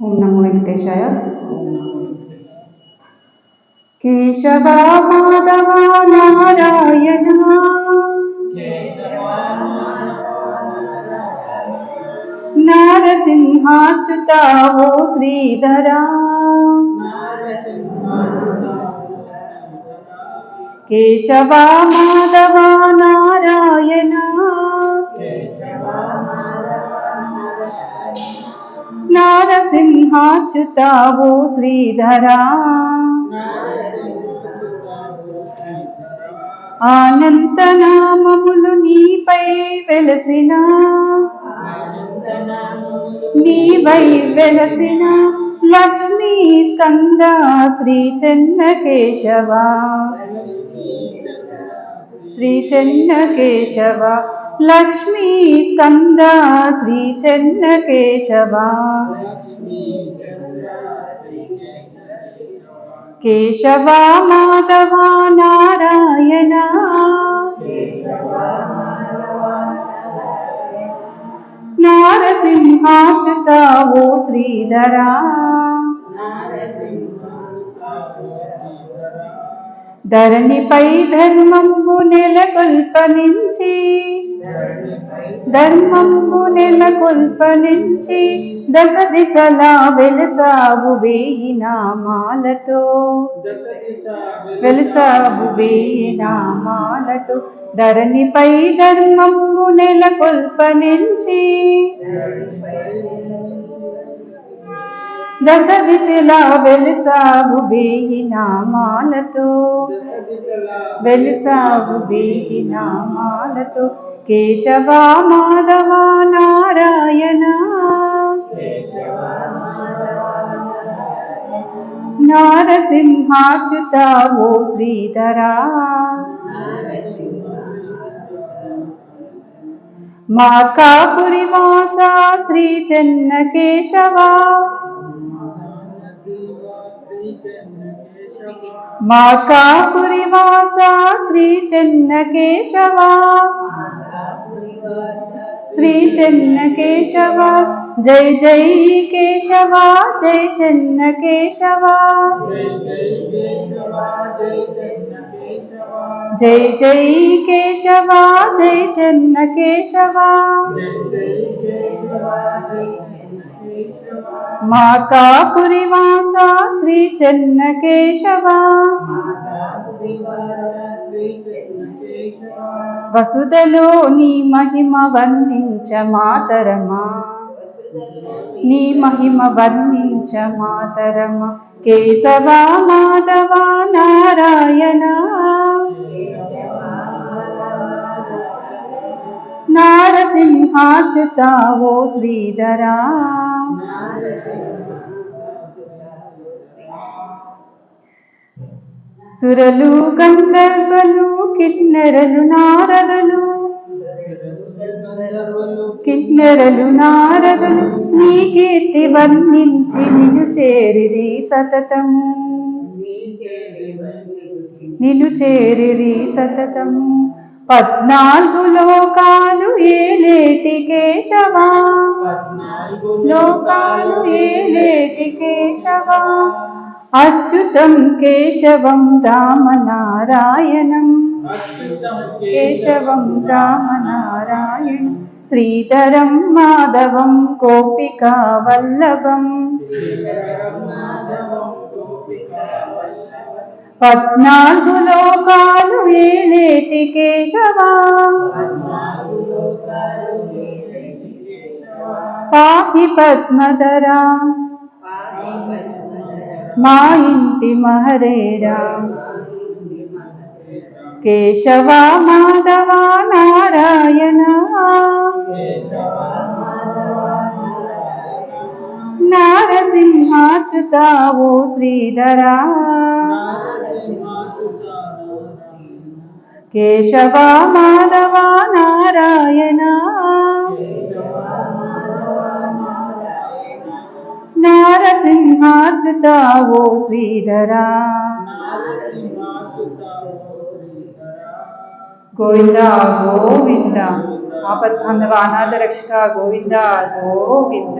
ఓం నమో వెంకటేశాయ కేశవ మాధవ నారాయణ నారసింహాచ్యుతావో శ్రీధరా కేశవ మాధవ నారాయణ హాచుతావు శ్రీధరా. ఆనందనామములు నీపై వెలసిన నీవై వెలసిన లక్ష్మీ స్కంద శ్రీ చెన్న చెన్నకేశవ. శ్రీ చెన్న చెన్నకేశవ లక్ష్మీ స్కంద గంగా శ్రీ చెన్నకేశవ. కేశవ మాధవ నారాయణ. నారసింహాచుత ఓ శ్రీధరా. ధరణిపై ధర్మంబు నెలకొల్పనించి ధర్మంబు నెలకొల్పనించి దశ దిశలా వెలసాగు వేయి నామాలతో. వెలసాగు వేయి నామాలతో. ధరణిపై ధర్మంబు నెలకొల్పనించి దశ దిశలా వెలసావు బేయి నామాలతో వెలసావు బేయి నామాలతో కేశవ మాధవ నారాయణ. నారసింహాచ్యుత ఓ శ్రీధరా. మా కాపురి వాస శ్రీ చెన్న కేశవా माकापुरीवासा श्री चन्नकेशवा श्री चन्नकेशवा। जय जय केशवा, जय चन्नकेशवा। जय जय केशवा, जय चन्नकेशवा। కేశవ జై చెన్నకేశవ మా కాపురి వాస శ్రీ చెన్నకేశవ. వసుదలో నీ మహిమ వర్ణించ మాతరమా నీ మహిమ వర్ణించ మాతరమ కేశవ మాధవ నారాయణ. నారసింహాచుతావో శ్రీధరా. సురలు గంధర్వలు కిన్నెరలు నారదలు. కిన్నెరలు నారదలు నీ కీర్తి వర్ణించి నిన్ను చేరిరి సతతము. నిన్ను చేరిరి సతతము. పద్నాలుగు లోకాలు ఏలేటి కేశవా? లోకాలు ఏలేటి కేశవా? అచ్యుతం కేశవం రామనారాయణం. కేశవం రామనారాయణం. శ్రీధరం మాధవం గోపికా వల్లభం. పద్నాలుగు లోకాలు ఏలేటి కేశవా? పాహి పద్మధరా. మా ఇంటి మహరేరా కేశవ మాధవ నారాయణ. నారసింహాచ్యుతావో శ్రీధరా. కేశవ మాధవ నారాయణ. నారసింహాచ్యుతావో శ్రీధరా. గోవింద గోవింద. ఆపద్బంధవ అనాథ రక్షక గోవింద గోవింద.